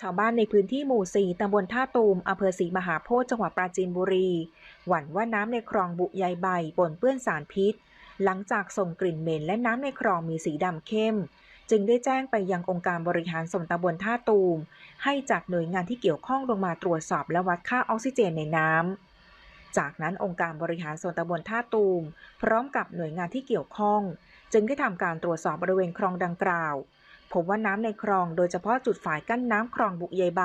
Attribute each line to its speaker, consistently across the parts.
Speaker 1: ชาวบ้านในพื้นที่หมู่ 4ตำบลท่าตูมอำเภอศรีมหาโพธิจังหวัดปราจีนบุรี หวั่นว่าน้ำในคลองบุยายใบปนเปื้อนสารพิษ หลังจากส่งกลิ่นเหม็นและน้ำในคลองมีสีดำเข้ม จึงได้แจ้งไปยังองค์การบริหารส่วนตำบลท่าตูม ให้จัดหน่วยงานที่เกี่ยวข้องลงมาตรวจสอบและวัดค่าออกซิเจนในน้ำจากนั้นองค์การบริหารส่วนตำบลท่าตูม พร้อมกับหน่วยงานที่เกี่ยวข้อง จึงได้ทำการตรวจสอบบริเวณคลองดังกล่าว พบว่าน้ำในคลองโดยเฉพาะจุดฝายกั้นน้ำคลองบุยายใบ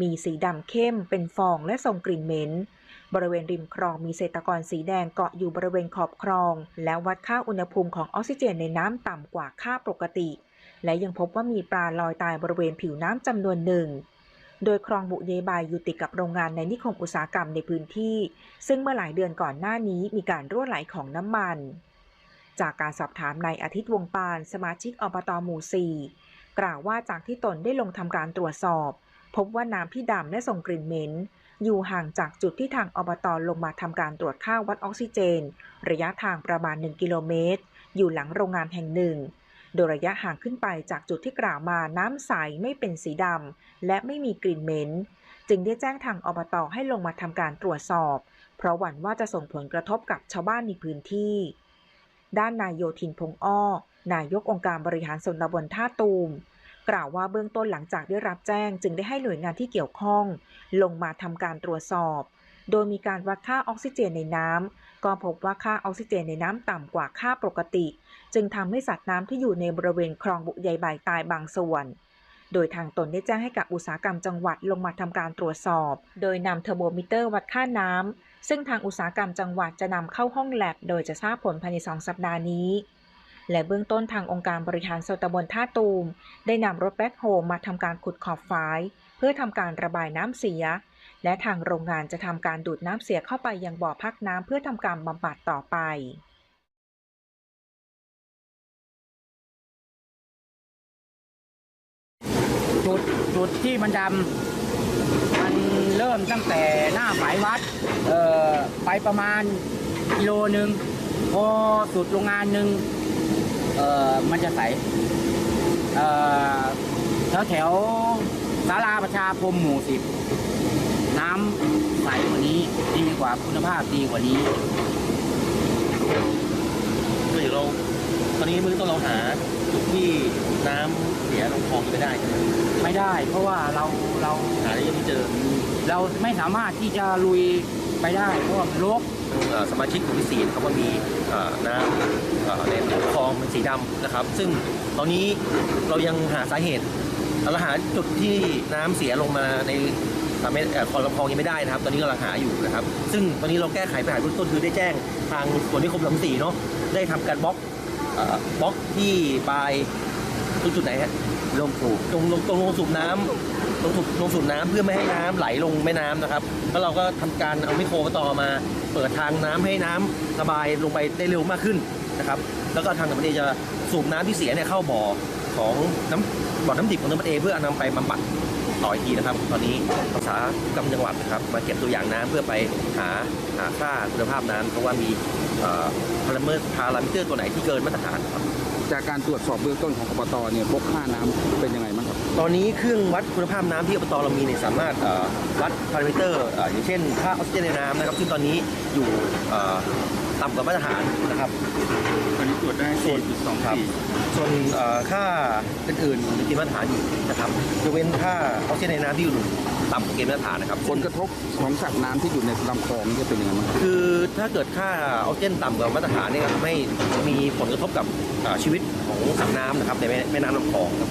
Speaker 1: มีสีดำเข้มเป็นฟองและส่งกลิ่นเหม็น บริเวณริมคลองมีเศษตะกอนสีแดงเกาะอยู่บริเวณขอบคลอง และวัดค่าอุณหภูมิของออกซิเจนในน้ำต่ำกว่าค่าปกติ และยังพบว่ามีปลาลอยตายบริเวณผิวน้ำจำนวนหนึ่งโดยคลองบุเยบายอยู่ติดกับโรงงานในนิคมอุตสาหกรรมในพื้นที่ ซึ่งเมื่อหลายเดือนก่อนหน้านี้มีการรั่วไหลของน้ำมัน จากการสอบถามนายอาทิตย์วงปาน สมาชิกอบตหมู่ 4 กล่าวว่าจากที่ตนได้ลงทำการตรวจสอบ พบว่าน้ำที่ดำและส่งกลิ่นเหม็น อยู่ห่างจากจุดที่ทางอบตลงมาทำการตรวจค่าวัดออกซิเจน ระยะทางประมาณ 1 กิโลเมตร อยู่หลังโรงงานแห่งหนึ่ง โดยระยะห่างขึ้นไปจากจุดที่กล่าวมาน้ำใสไม่เป็นสีดำและไม่มีกลิ่นเหม็น จึงได้แจ้งทางอบตให้ลงมาทำการตรวจสอบ เพราะหวั่นว่าจะส่งผลกระทบกับชาวบ้านในพื้นที่ ด้านนายโยธินพงอ้อ นายกองค์การบริหารส่วนตำบลท่าตูม กล่าวว่าเบื้องต้นหลังจากได้รับแจ้ง จึงได้ให้หน่วยงานที่เกี่ยวข้อง ลงมาทำการตรวจสอบ โดยมีการวัดค่าออกซิเจนในน้ำก็พบว่าค่าออกซิเจนในน้ำต่ำกว่าค่าปกติ จึงทำให้สัตว์น้ำที่อยู่ในบริเวณคลองบุใยใบตายบางส่วน โดยทางตนได้แจ้งให้กับอุตสาหกรรมจังหวัดลงมาทำการตรวจสอบ โดยนำเทอร์โมมิเตอร์วัดค่าน้ำซึ่งทางอุตสาหกรรมจังหวัดจะนำเข้าห้องแลบ โดยจะทราบผลภายใน 2 สัปดาห์นี้ และเบื้องต้นทางองค์การบริหารส่วนตำบลท่าตูม ได้นำรถแบ็คโฮมาทำการขุดขอบฝาย เพื่อทำการระบายน้ำเสีย และทางโรงงานจะทำการดูดน้ำเสียเข้าไปยังบ่อพักน้ำเพื่อทำการบำบัดต่อไป
Speaker 2: จุดจุดที่มันดำมันเริ่มตั้งแต่หน้าฝายวัดไปประมาณกิโลหนึ่งพอสุดโรงงานหนึ่งมันจะใสแถวแถวศาลาประชาคมหมู่สิบน้ำใสกว่านี้ดีกว่าคุณภาพดีกว่านี้
Speaker 3: ก็เดี๋ยวเรา อนนี้มือต้นเราหาจุดที่น้ำเสียลงคลองไม่ได้ใช่ไหม
Speaker 2: ไม่ได้ เพราะว่าเราเรา
Speaker 3: หาได้ยังไม่เจอ
Speaker 2: เราไม่สามารถที่จะลุยไปได้ เพราะว่ามันรก
Speaker 3: เอ่อสมาชิกกลุ่มที่สี่นะครับว่ามีเอ่อน้ำเอ่อในคลองเป็นสีดำนะครับ ซึ่งตอนนี้เรายังหาสาเหตุเราหาจุดที่น้ำเสียลงมาในทำให้เอ่อคลองลำคลองยังไม่ได้นะครับ ตอนนี้กำลังหาอยู่นะครับ ซึ่งตอนนี้เราแก้ไขปัญหาเบื้องต้นคือได้แจ้งทางส่วนนิคมลำสีเนาะได้ทำการบล็อกเอ่อ บล็อกที่ปลายตรงจุดไหนฮะ
Speaker 2: ลงถูก
Speaker 3: ตรงลงตรงลงสูบน้ำลงสูบลงสูบน้ำเพื่อไม่ให้น้ำไหลลงแม่น้ำนะครับ แล้วเราก็ทำการเอาไมโครต่อมา เปิดทางน้ำให้น้ำระบายลงไปได้เร็วมากขึ้นนะครับ แล้วก็ทางน้ำมันเอจะสูบน้ำที่เสียเนี่ยเข้าบ่อของน้ำบ่อน้ำดิบของน้ำมันเอเพื่อนำไปบำบัด ต่ออีกทีนะครับ ตอนนี้ภาษากรรมจังหวัดนะครับ มาเก็บตัวอย่างน้ำเพื่อไปหาหาค่าคุณภาพน้ำเพราะว่ามีพารามิเตอร์พารามิเตอร์ตัวไหนที่เกินมาตรฐานครับ
Speaker 4: จากการตรวจสอบเบื้องต้นของอบตเนี่ยพบค่าน้ำเป็นยังไงบ้างครับ
Speaker 3: ตอนนี้เครื่องวัดคุณภาพน้ำที่อบตเรามีเนี่ยสามารถเอ่อวัดพารามิเตอร์เอ่ออย่างเช่นค่าออกซิเจนในน้ำนะครับซึ่งตอนนี้อยู่เอ่อ ต่ำกว่ามาตรฐานนะครับ
Speaker 4: ตอนนี้ตรวจได้
Speaker 3: ครับส่วนเอ่อค่าอื่นๆอยู่ที่มาตรฐานอยู่นะครับยกเว้นค่าออกซิเจนในน้ำที่อยู่ต่ำกว่าเกณฑ์มาตรฐานนะครับ
Speaker 4: ผลกระทบของสัตว์น้ำที่อยู่ในลำคลองนี่จะเป็นยังไงบ้างครับ
Speaker 3: คือถ้าเกิดค่าออกซิเจนต่ำกว่ามาตรฐานเนี่ยทำให้มีผลกระทบกับเอ่อชีวิตของสัตว์น้ำนะครับในแม่แม่น้ำลำคลองครับ